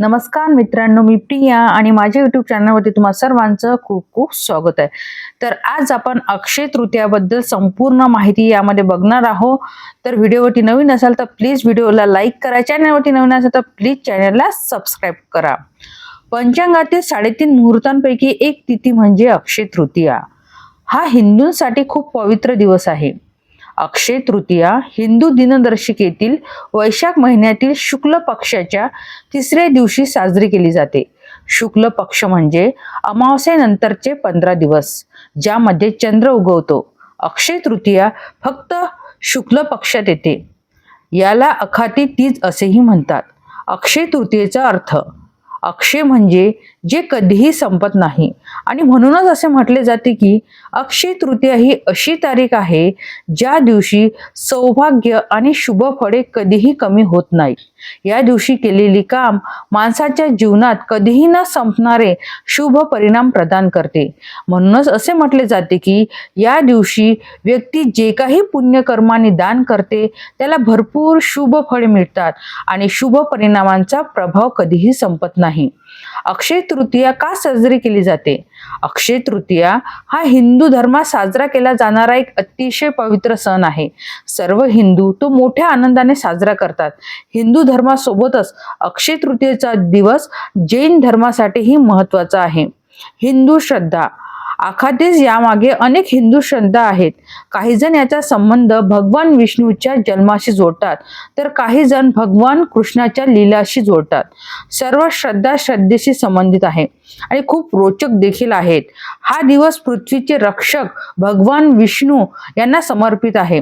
नमस्कार मित्रांनो मी प्रिया आणि माझ्या युट्यूब चॅनलवरती तुम्हा सर्वांचं खूप खूप स्वागत आहे. तर आज आपण अक्षय तृतीयाबद्दल संपूर्ण माहिती यामध्ये बघणार आहोत. तर व्हिडिओवरती नवीन असाल तर प्लीज व्हिडिओला लाईक करा. चॅनलवरती नवीन असाल तर प्लीज चॅनलला सबस्क्राईब करा. पंचांगातील साडेतीन मुहूर्तांपैकी एक तिथी म्हणजे अक्षय तृतीया. हा हिंदूंसाठी खूप पवित्र दिवस आहे. अक्षय तृतीया हिंदू दिनदर्शिकेतील वैशाख महिन्यातील शुक्ल पक्षाच्या तिसऱ्या दिवशी साजरी केली जाते. शुक्ल पक्ष म्हणजे अमावस्येनंतरचे पंधरा दिवस ज्यामध्ये चंद्र उगवतो. अक्षय तृतीया फक्त शुक्ल पक्षात येते. याला अखाती तीज असेही म्हणतात. अक्षय तृतीयेचा अर्थ अक्षय म्हणजे जे कधीही संपत नाही. आणि म्हणूनच असे म्हटले जाते की अक्षय तृतीया ही अशी तारीख आहे ज्या दिवशी सौभाग्य आणि शुभ फळे कधीही कमी होत नाही या दिवशी केलेली काम माणसाच्या जीवनात कधीही न संपणारे शुभ परिणाम प्रदान करते. म्हणूनच असे म्हटले जाते की या दिवशी व्यक्ती जे काही पुण्यकर्माने दान करते त्याला भरपूर शुभ फळे मिळतात आणि शुभ परिणामांचा प्रभाव कधीही संपत नाही. अक्षय तृतीया का साजरी केली जाते? अक्षय तृतीया हा हिंदू धर्मात साजरा केला जाणारा एक अतिशय पवित्र सण आहे. सर्व हिंदू तो मोठ्या आनंदाने साजरा करतात. हिंदू धर्मासोबतच अक्षय तृतीयेचा दिवस जैन धर्मासाठीही महत्त्वाचा आहे. हिंदू श्रद्धा. आखातेच यामागे अनेक हिंदू श्रद्धा आहेत. काही जण याचा संबंध भगवान विष्णूच्या जन्माशी जोडतात तर काही जण भगवान कृष्णाच्या लीलाशी जोडतात. सर्व श्रद्धा श्रद्धेशी संबंधित आहे. आणि खूप रोचक देखील आहेत. हा दिवस पृथ्वीचे रक्षक भगवान विष्णू यांना समर्पित आहे.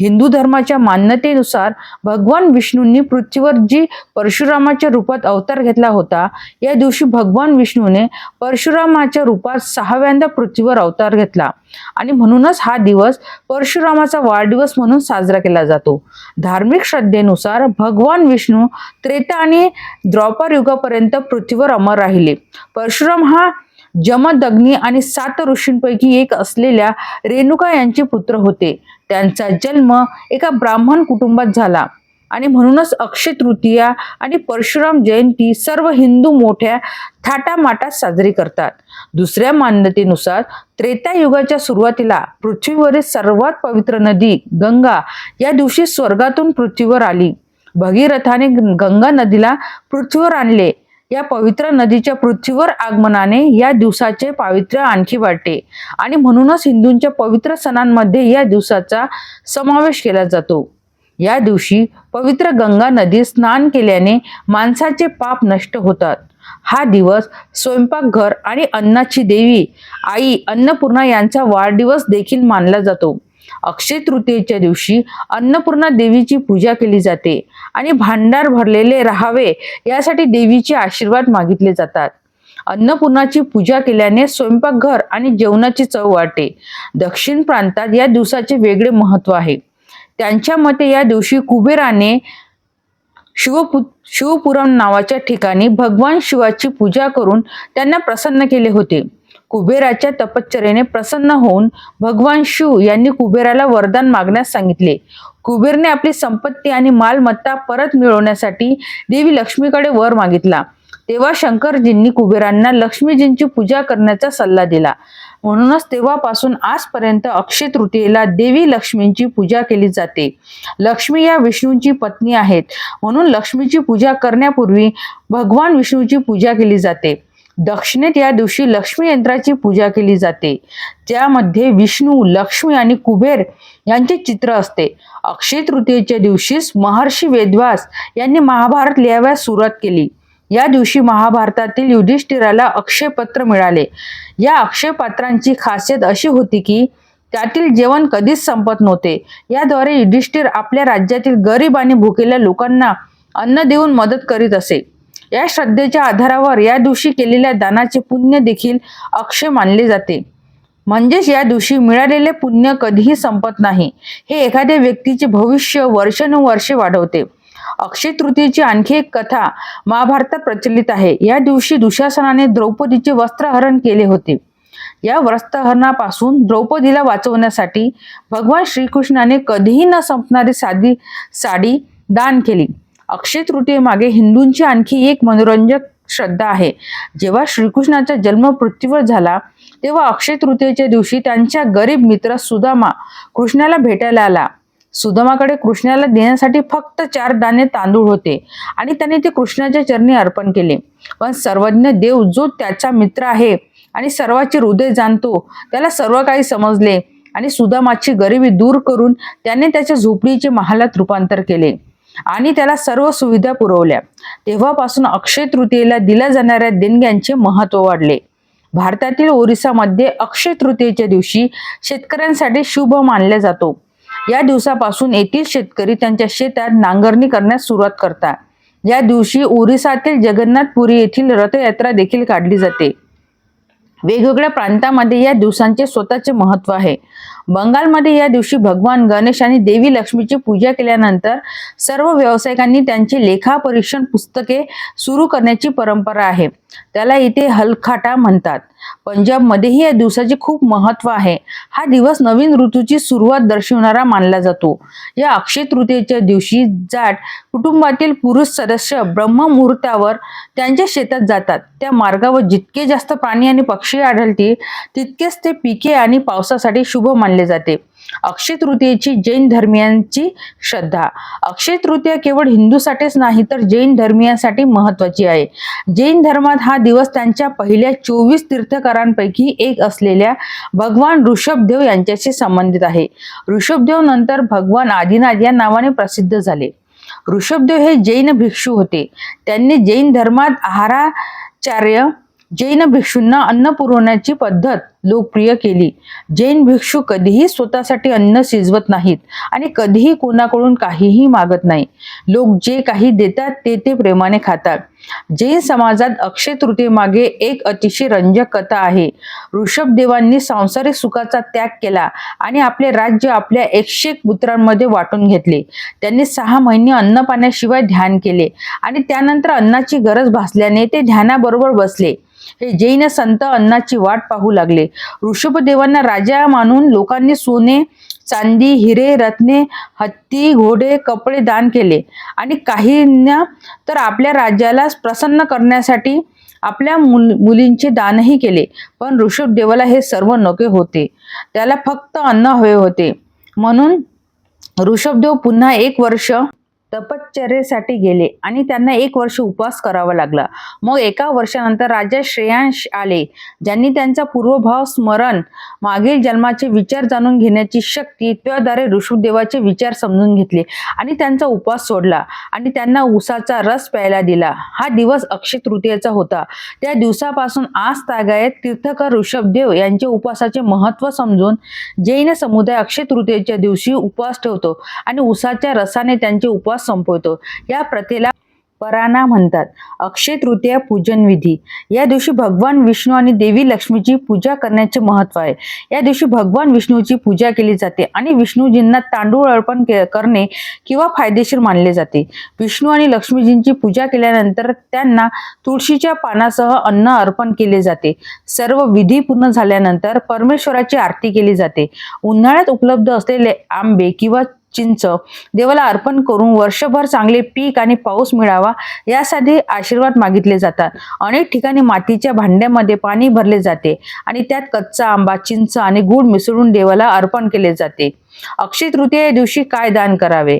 हिंदू धर्माच्या मान्यतेनुसार भगवान विष्णूंनी पृथ्वीवर जी परशुरामाच्या रूपात अवतार घेतला होता या दिवशी भगवान विष्णूने परशुरामाच्या रूपात सहाव्यांदा पृथ्वीवर अवतार घेतला. आणि म्हणूनच हा दिवस परशुरामाचा वाढदिवस म्हणून साजरा केला जातो. धार्मिक श्रद्धेनुसार भगवान विष्णू त्रेता आणि द्रौपद युगापर्यंत पृथ्वीवर अमर राहिले. परशुराम हा जमदग्नी आणि सात ऋषींपैकी एक असलेल्या रेणुका यांचे पुत्र होते. त्यांचा जन्म एका ब्राह्मण कुटुंबात झाला. आणि म्हणूनच अक्षय तृतीया आणि परशुराम जयंती सर्व हिंदू मोठ्या थाटामाटात साजरी करतात. दुसऱ्या मान्यतेनुसार त्रेतायुगाच्या सुरुवातीला पृथ्वीवरील सर्वात पवित्र नदी गंगा या दिवशी स्वर्गातून पृथ्वीवर आली. भगीरथाने गंगा नदीला पृथ्वीवर आणले. या पवित्र नदीच्या पृथ्वीवर आगमनाने या दिवसाचे पावित्र्य आणखी वाढते. आणि म्हणूनच हिंदूंच्या पवित्र सणांमध्ये या दिवसाचा समावेश केला जातो. या दिवशी पवित्र गंगा नदीत स्नान केल्याने माणसाचे पाप नष्ट होतात. हा दिवस स्वयंपाकघर आणि अन्नाची देवी आई अन्नपूर्णा यांचा वाढदिवस देखील मानला जातो. अक्षय तृतीयेच्या दिवशी अन्नपूर्णा देवीची पूजा केली जाते आणि भांडार भरलेले राहावे यासाठी देवीचे आशीर्वाद मागितले जातात. अन्नपूर्णाची पूजा केल्याने स्वयंपाकघर आणि जेवणाची चव वाढते. दक्षिण प्रांतात या दिवसाचे वेगळे महत्त्व आहे. त्यांच्या मते या दिवशी कुबेराने शिवपु शिवपुरम नावाच्या ठिकाणी भगवान शिवाची पूजा करून त्यांना प्रसन्न केले होते. कुबेराच्या तपश्चर्याने प्रसन्न होऊन भगवान शिव यांनी कुबेराला वरदान मागण्यास सांगितले. कुबेरने आपली संपत्ती आणि मालमत्ता परत मिळवण्यासाठी देवी लक्ष्मीकडे वर मागितला. तेव्हा शंकरजींनी कुबेरांना लक्ष्मीजींची पूजा करण्याचा सल्ला दिला. म्हणूनच तेव्हापासून आजपर्यंत अक्षय तृतीयेला देवी लक्ष्मींची पूजा केली जाते. लक्ष्मी या विष्णूंची पत्नी आहेत. म्हणून लक्ष्मीची पूजा करण्यापूर्वी भगवान विष्णूची पूजा केली जाते. दक्षिणेत या दिवशी लक्ष्मी यंत्राची पूजा केली जाते. त्यामध्ये विष्णू लक्ष्मी आणि कुबेर यांचे चित्र असते. अक्षय तृतीयेच्या दिवशीच महर्षी वेदव्यास यांनी महाभारत लिहाव्यास सुरुवात केली. या दिवशी महाभारतातील युधिष्ठिराला अक्षय पत्र मिळाले. या अक्षय पात्रांची खासियत अशी होती की त्यातील जेवण कधीच संपत नव्हते. याद्वारे युधिष्ठिर आपल्या राज्यातील गरीब आणि भुकेल्या लोकांना अन्न देऊन मदत करीत असे. या श्रद्धेच्या आधारावर या दिवशी केलेल्या दानाचे पुण्य देखील अक्षय मानले जाते. म्हणजेच या दिवशी मिळालेले पुण्य कधीही संपत नाही. हे एखाद्या व्यक्तीचे भविष्य वर्षानुवर्षे वाढवते. अक्षय तृतीयेची आणखी एक कथा महाभारतात प्रचलित आहे. या दिवशी दुशासनाने द्रौपदीचे वस्त्रहरण केले होते. या वस्त्रहरणापासून द्रौपदीला वाचवण्यासाठी भगवान श्रीकृष्णाने कधीही न संपणारी साधी साडी दान केली. अक्षय तृतीयेमागे हिंदूंची आणखी एक मनोरंजक श्रद्धा आहे. जेव्हा श्रीकृष्णाचा जन्म पृथ्वीवर झाला तेव्हा अक्षय तृतीयेच्या दिवशी त्यांच्या गरीब मित्र सुदामा कृष्णाला भेटायला आला. सुदामाकडे कृष्णाला देण्यासाठी फक्त चार दाणे तांदूळ होते आणि त्याने ते कृष्णाच्या चरणी अर्पण केले. पण सर्वज्ञ देव जो त्याचा मित्र आहे आणि सर्वाचे हृदय जाणतो त्याला सर्व काही समजले आणि सुदामाची गरिबी दूर करून त्याने त्याच्या झोपडीचे महालात रूपांतर केले. आणि त्याला सर्व सुविधा पुरवल्या. तेव्हापासून अक्षय तृतीयेला दिल्या जाणाऱ्या देणग्यांचे महत्त्व वाढले. भारतातील ओरिसामध्ये अक्षय तृतीयेच्या दिवशी शेतकऱ्यांसाठी शुभ मानला जातो. या दिवसापासून येथील शेतकरी त्यांच्या शेतात नांगरणी करण्यास सुरुवात करतात. या दिवशी ओरिसातील जगन्नाथपुरी येथील रथयात्रा देखील काढली जाते. वेगवेगळ्या प्रांतामध्ये या दिवसांचे स्वतःचे महत्त्व आहे. बंगालमध्ये या दिवशी भगवान गणेश आणि देवी लक्ष्मीची पूजा केल्यानंतर सर्व व्यावसायिकांनी त्यांची लेखापरीक्षण पुस्तके सुरू करण्याची परंपरा आहे. त्याला इथे हलखाटा म्हणतात. पंजाबमध्येही या दिवसाचे खूप महत्त्व आहे. हा दिवस नवीन ऋतूची सुरुवात दर्शवणारा मानला जातो. या अक्षय तृतीयेच्या दिवशी जाट कुटुंबातील पुरुष सदस्य ब्रह्ममुहूर्तावर त्यांच्या शेतात जातात. त्या मार्गावर जितके जास्त प्राणी आणि पक्षी आढळतील तितकेच ते पिके आणि पावसासाठी शुभ मानले जाते. अक्षय तृतीयेची जैन धर्मियांची श्रद्धा. अक्षय तृतीया केवळ हिंदूसाठीच नाही तर जैन धर्मियांसाठी महत्वाची आहे. जैन धर्मात हा दिवस त्यांच्या पहिल्या चोवीस तीर्थकारांपैकी एक असलेल्या भगवान ऋषभदेव यांच्याशी संबंधित आहे. ऋषभदेव नंतर भगवान आदिनाथ या नावाने प्रसिद्ध झाले. ऋषभदेव हे जैन भिक्षू होते. त्यांनी जैन धर्मात आहाराचार्य जैन भिक्षूंना अन्न पुरवण्याची पद्धत लोकप्रिय केली. जैन भिक्षू कधीही स्वतःसाठी अन्न शिजवत नाहीत आणि कधीही कोणाकडून काहीही मागत नाही. लोक जे काही देतात ते ते प्रेमाने खातात. जैन समाजात अक्षय तृतीयेमागे एक अतिशय रंजक कथा आहे. ऋषभदेवांनी सांसारिक सुखाचा त्याग केला आणि आपले राज्य आपल्या एकशे पुत्रांमध्ये वाटून घेतले. त्यांनी सहा महिने अन्न पाण्याशिवाय ध्यान केले आणि त्यानंतर अन्नाची गरज भासल्याने ते ध्यानाबरोबर बसले. हे जैन संत अन्नाची वाट पाहू लागले. ऋषभदेवांना राजा मानून लोकांनी सोने चांदी हिरे रत्ने हत्ती घोडे कपडे दान केले. आणि काहींना तर आपल्या राज्याला प्रसन्न करण्यासाठी आपल्या मुल मुलींचे दानही केले. पण ऋषभदेवाला हे सर्व नके होते. त्याला फक्त अन्न हवे होते. म्हणून ऋषभदेव पुन्हा एक वर्ष तपश्चर्येसाठी गेले आणि त्यांना एक वर्ष उपवास करावा लागला. मग एका वर्षानंतर राजा श्रेयांश आले ज्यांनी त्यांचा पूर्वभाव स्मरण मागील जन्माचे विचार जाणून घेण्याची शक्ती त्याद्वारे ऋषभदेवाचे विचार समजून घेतले आणि त्यांचा उपवास सोडला आणि त्यांना उसाचा रस प्यायला दिला. हा दिवस अक्षय तृतीयेचा होता. त्या दिवसापासून आज तागायत तीर्थकर ऋषभदेव यांचे उपवासाचे महत्त्व समजून जैन समुदाय अक्षय तृतीयेच्या दिवशी उपवास ठेवतो आणि उसाच्या रसाने त्यांचे उपवास संपवतो. या प्रथेला पराना म्हणतात. अक्षय तृतीया पूजन विधी. या दिवशी भगवान विष्णू आणि देवी लक्ष्मीची पूजा करण्याचे महत्त्व आहे. या दिवशी भगवान विष्णूची पूजा केली जाते आणि विष्णूजींना तांदूळ अर्पण करणे किंवा फायदेशीर मानले जाते. विष्णू आणि लक्ष्मीजींची पूजा केल्यानंतर त्यांना तुळशीच्या पानासह अन्न अर्पण केले जाते. सर्व विधी पूर्ण झाल्यानंतर परमेश्वराची आरती केली जाते. उन्हाळ्यात उपलब्ध असलेले आंबे किंवा चिंच. देवाला अर्पण करून वर्षभर चांगले पीक आणि पाऊस मिळावा यासाठी आशीर्वाद मागितले जातात. अनेक ठिकाणी मातीच्या भांड्यामध्ये पाणी भरले जाते आणि त्यात कच्चा आंबा चिंच आणि गूळ मिसळून देवाला अर्पण केले जाते. अक्षय तृतीया दिवशी काय दान करावे?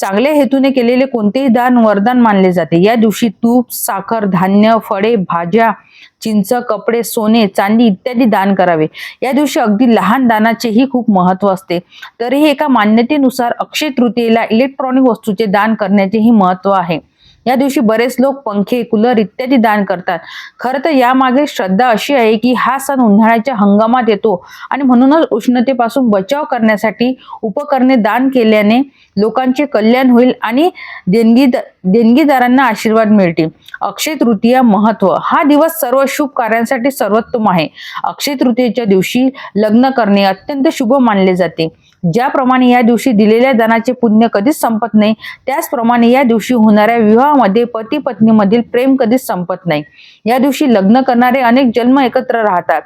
चांगल्या हेतूने केलेले कोणतेही दान वरदान मानले जाते. या दिवशी तूप साखर धान्य फळे भाज्या चिंच कपडे सोने चांदी इत्यादी दान करावे. या दिवशी अगदी लहान दानाचेही खूप महत्त्व असते. तरीही एका मान्यतेनुसार अक्षय तृतीयेला इलेक्ट्रॉनिक वस्तूचे दान करण्याचेही महत्त्व आहे. या दिवशी बरेच लोक पंखे कूलर इत्यादी दान करतात. खरं तर यामागे श्रद्धा अशी आहे की हा सण उन्हाळ्याच्या हंगामात येतो आणि म्हणूनच उष्णतेपासून बचाव करण्यासाठी उपकरणे दान केल्याने लोकांचे कल्याण होईल आणि देणगी देणगीदारांना आशीर्वाद मिळतील. अक्षय तृतीया महत्त्व. हा दिवस सर्व शुभ कार्यांसाठी सर्वोत्तम आहे. अक्षय तृतीयेच्या दिवशी लग्न करणे अत्यंत शुभ मानले जाते. ज्याप्रमाणे या दिवशी दिलेल्या दानाचे पुण्य कधीच संपत नाही त्याचप्रमाणे या दिवशी होणाऱ्या विवाहामध्ये पती पत्नीमधील प्रेम कधीच संपत नाही. या दिवशी लग्न करणारे अनेक जन्म एकत्र राहतात.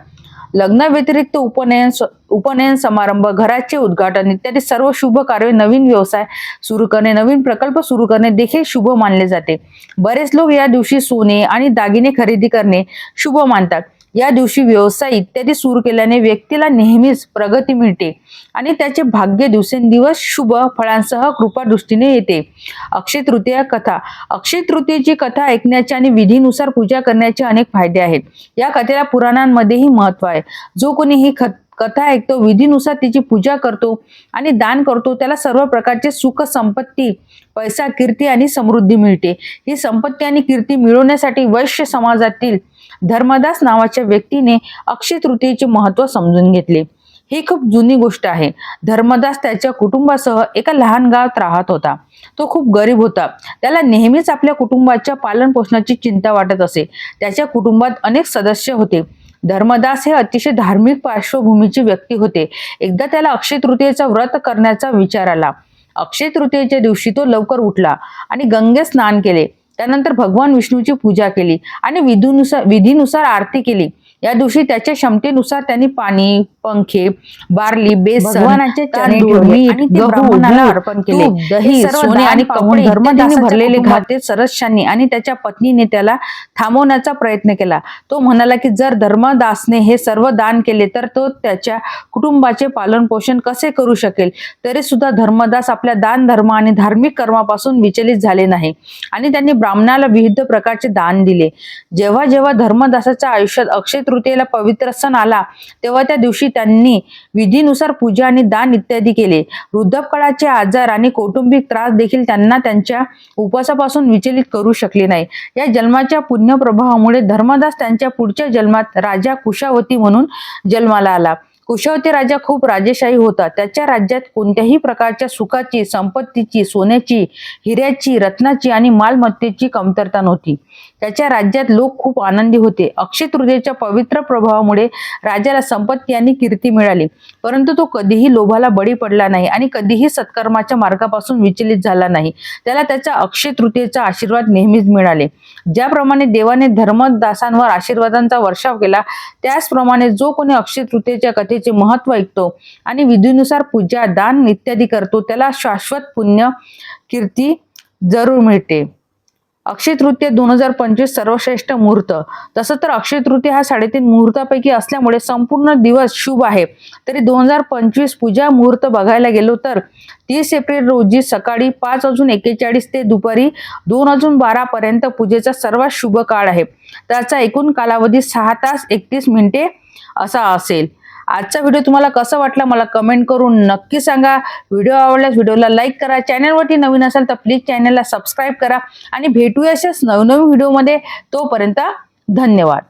लग्नाव्यतिरिक्त उपनयन उपनयन समारंभ घराचे उद्घाटन इत्यादी सर्व शुभ कार्य नवीन व्यवसाय सुरू करणे नवीन प्रकल्प सुरू करणे देखील शुभ मानले जाते. बरेच लोक या दिवशी सोने आणि दागिने खरेदी करणे शुभ मानतात. या दिवशी व्यवसाय इत्यादी सुरू केल्याने व्यक्तीला नेहमीच प्रगती मिळते आणि त्याचे भाग्य दिवसेंदिवस शुभ फळांसह कृपादृष्टीने येते. अक्षय तृतीया कथा. अक्षय तृतीयेची कथा ऐकण्याचे आणि विधीनुसार पूजा करण्याचे अनेक फायदे आहेत. या कथेला पुराणांमध्येही महत्त्व आहे. जो कोणी ही कथा ऐकतो विधीनुसार तिची पूजा करतो आणि दान करतो त्याला सर्व प्रकारचे सुख संपत्ती पैसा कीर्ती आणि समृद्धी मिळते. ही संपत्ती आणि कीर्ती मिळवण्यासाठी वैश्य समाजातील धर्मदास नावाच्या व्यक्तीने अक्षय तृतीयेचे महत्त्व समजून घेतले. ही खूप जुनी गोष्ट आहे. धर्मदास त्याच्या कुटुंबासह एका लहान गावात राहत होता. तो खूप गरीब होता. त्याला नेहमीच आपल्या कुटुंबाच्या पालन पोषणाची चिंता वाटत असे. त्याच्या कुटुंबात अनेक सदस्य होते. धर्मदास हे अतिशय धार्मिक पार्श्वभूमीचे व्यक्ती होते. एकदा त्याला अक्षय तृतीयेचा व्रत करण्याचा विचार आला. अक्षय तृतीयेच्या दिवशी तो लवकर उठला आणि गंगे स्नान केले. त्यानंतर भगवान विष्णूची पूजा केली आणि विधीनुसार विधीनुसार आरती केली. या दिवशी त्याच्या क्षमतेनुसार त्यांनी पाणी पंखे बार्ली बेसन भगवानाचे चरणी तांदूळ, ठेवले मीठ, आणि ते गहू, ब्राह्मणाला दूध, अर्पण केले. दही सोने आणि कमळ भरलेले घाते सरस्यांनी आणि त्याच्या पत्नीने त्याला थांबवण्याचा प्रयत्न केला. तो म्हणाला की जर धर्मदासने हे सर्व दान केले तर तो त्याच्या कुटुंबाचे पालन पोषण कसे करू शकेल? तरी सुद्धा धर्मदास आपल्या दान धर्म आणि धार्मिक कर्मापासून विचलित झाले नाही. आणि त्यांनी ब्राह्मणाला विविध प्रकारचे दान दिले. जेव्हा जेव्हा धर्मदासाच्या आयुष्यात अक्षय तृतीयेला पवित्र सण आला तेव्हा त्या दिवशी त्यांनी विधीनुसार पूजा आणि दान इत्यादी केले. वृद्धपकाळाचे आजार आणि कौटुंबिक त्रास देखील त्यांना त्यांच्या उपवासापासून विचलित करू शकले नाही. या जन्माच्या पुण्यप्रभावामुळे धर्मदास त्यांच्या पुढच्या जन्मात राजा कुशावती म्हणून जन्माला आला. कुशावती राजा खूप राजेशाही होता. त्याच्या राज्यात कोणत्याही प्रकारच्या सुखाची संपत्तीची सोन्याची हिऱ्याची रत्नाची आणि मालमत्तेची कमतरता नव्हती. त्याच्या राज्यात लोक खूप आनंदी होते. अक्षय तृतीयेच्या पवित्र प्रभावामुळे राजाला संपत्ती आणि कीर्ती मिळाली. परंतु तो कधीही लोभाला बळी पडला नाही आणि कधीही सत्कर्माच्या मार्गापासून विचलित झाला नाही. त्याला त्याचा अक्षय तृतीयेचा आशीर्वाद नेहमीच मिळाले. ज्याप्रमाणे देवाने धर्मदासांवर आशीर्वादांचा वर्षाव केला त्याचप्रमाणे जो कोणी अक्षय तृतीयेच्या कथे कथेचे महत्त्व ऐकतो आणि विधीनुसार पूजा दान इत्यादी करतो. त्याला शाश्वत पुण्य कीर्ती जरूर मिळते. अक्षय तृतीय दोन हजार पंचवीस सर्वश्रेष्ठ मुहूर्त. तसं तर अक्षय तृतीय हा साडेतीन मुहूर्तापैकी असल्यामुळे संपूर्ण दिवस शुभ आहे. तरी दोन हजार पंचवीस पूजा मुहूर्त बघायला गेलो तर तीस एप्रिल रोजी सकाळी पाच अजून एकेचाळीस ते दुपारी दोन अजून बारा पर्यंत पूजेचा सर्वात शुभ काळ आहे. त्याचा एकूण कालावधी सहा तास एकतीस मिनिटे असा असेल. आजचा व्हिडिओ तुम्हाला कसा वाटला मला कमेंट करून नक्की सांगा. व्हिडिओ आवडल्यास व्हिडिओला लाईक करा. चॅनलवरती नवीन असेल तर प्लीज चॅनलला सबस्क्राईब करा. आणि भेटूया अशाच नवनवीन व्हिडिओमध्ये तोपर्यंत धन्यवाद.